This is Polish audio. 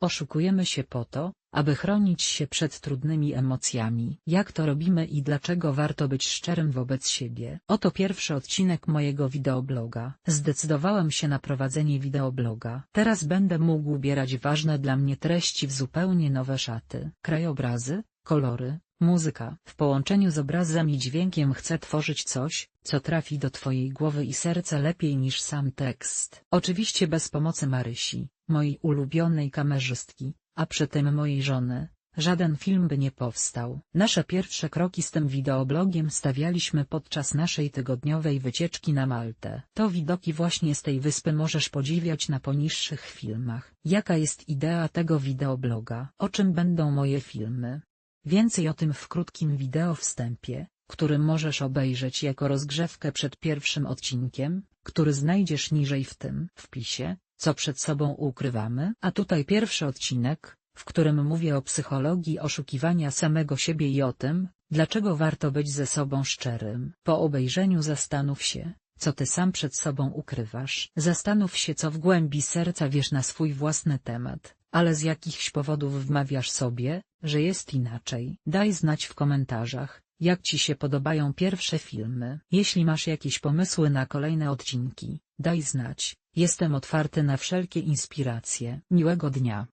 Oszukujemy się po to, aby chronić się przed trudnymi emocjami. Jak to robimy i dlaczego warto być szczerym wobec siebie? Oto pierwszy odcinek mojego wideobloga. Zdecydowałem się na prowadzenie wideobloga. Teraz będę mógł ubierać ważne dla mnie treści w zupełnie nowe szaty. Krajobrazy, kolory, muzyka. W połączeniu z obrazem i dźwiękiem chcę tworzyć coś, co trafi do twojej głowy i serca lepiej niż sam tekst. Oczywiście bez pomocy Marysi, mojej ulubionej kamerzystki, a przy tym mojej żony, żaden film by nie powstał. Nasze pierwsze kroki z tym wideoblogiem stawialiśmy podczas naszej tygodniowej wycieczki na Maltę. To widoki właśnie z tej wyspy możesz podziwiać na poniższych filmach. Jaka jest idea tego wideobloga? O czym będą moje filmy? Więcej o tym w krótkim wideo wstępie, który możesz obejrzeć jako rozgrzewkę przed pierwszym odcinkiem, który znajdziesz niżej w tym wpisie, co przed sobą ukrywamy. A tutaj pierwszy odcinek, w którym mówię o psychologii oszukiwania samego siebie i o tym, dlaczego warto być ze sobą szczerym. Po obejrzeniu zastanów się, co ty sam przed sobą ukrywasz. Zastanów się co w głębi serca wiesz na swój własny temat, ale z jakichś powodów wmawiasz sobie, że jest inaczej. Daj znać w komentarzach, jak ci się podobają pierwsze filmy. Jeśli masz jakieś pomysły na kolejne odcinki, daj znać, jestem otwarty na wszelkie inspiracje. Miłego dnia.